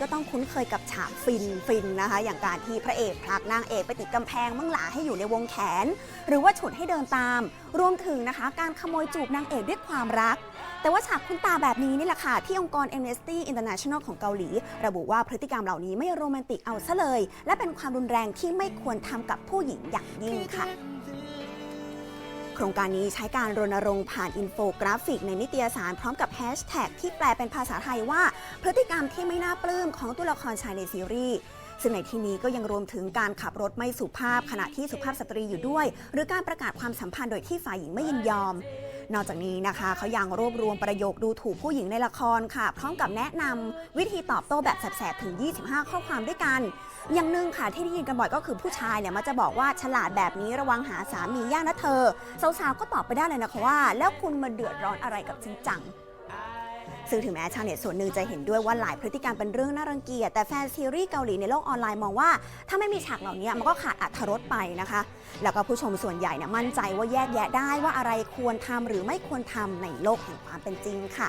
ก็ต้องคุ้นเคยกับฉากฟินฟินนะคะ อย่างการที่พระเอกผลักนางเอกไปติดกำแพงมั่งหลาให้อยู่ในวงแขน หรือว่าฉุดให้เดินตาม รวมถึงนะคะ การขโมยจูบนางเอกด้วยความรัก แต่ว่าฉากคุณตาแบบนี้นี่แหละค่ะ ที่องค์กร Amnesty International ของเกาหลี ระบุว่าพฤติกรรมเหล่านี้ไม่โรแมนติกเอาซะเลย และเป็นความรุนแรงที่ไม่ควรทำกับผู้หญิงอย่างยิ่งค่ะ ครงการนี้ใช้การรณรงค์ผ่านอินโฟกราฟิกในนิตยสารพร้อมกับแฮชแท็กที่แปลเป็นภาษาไทยว่า พฤติกรรมที่ไม่น่าปลื้มของตัวละครชายในซีรีส์ซึ่งในที่นี้ก็ยังรวมถึงการขับรถไม่สุภาพขณะที่สุภาพสตรีอยู่ด้วย หรือการประกาศความสัมพันธ์โดยที่ฝ่ายหญิงไม่ยินยอม นอกจากนี้นะคะเขายังรวบรวมประโยคดูถูกผู้หญิงในละครค่ะ พร้อมกับแนะนำวิธีตอบโต้แบบแสบๆถึง 25 ข้อความด้วยกัน อย่างหนึ่งค่ะที่ได้ยินกันบ่อยก็คือผู้ชายเนี่ยมันจะบอกว่าฉลาดแบบนี้ระวังหาสามียากนะเธอสาวๆก็ตอบไปได้เลยนะคะว่า แล้วคุณมาเดือดร้อนอะไรกับฉันจัง ซึ่งถึงแม้ชาวเน็ตส่วนหนึ่งจะเห็นด้วยว่าหลายพฤติกรรมเป็นเรื่องน่ารังเกียจแต่แฟนซีรีส์เกาหลีในโลกออนไลน์มองว่า ถ้าไม่มีฉากเหล่านี้มันก็ขาดอรรถรสไปนะคะ แล้วก็ผู้ชมส่วนใหญ่เนี่ยมั่นใจว่าแยกแยะได้ว่าอะไรควรทำหรือไม่ควรทำในโลกแห่งความเป็นจริงค่ะ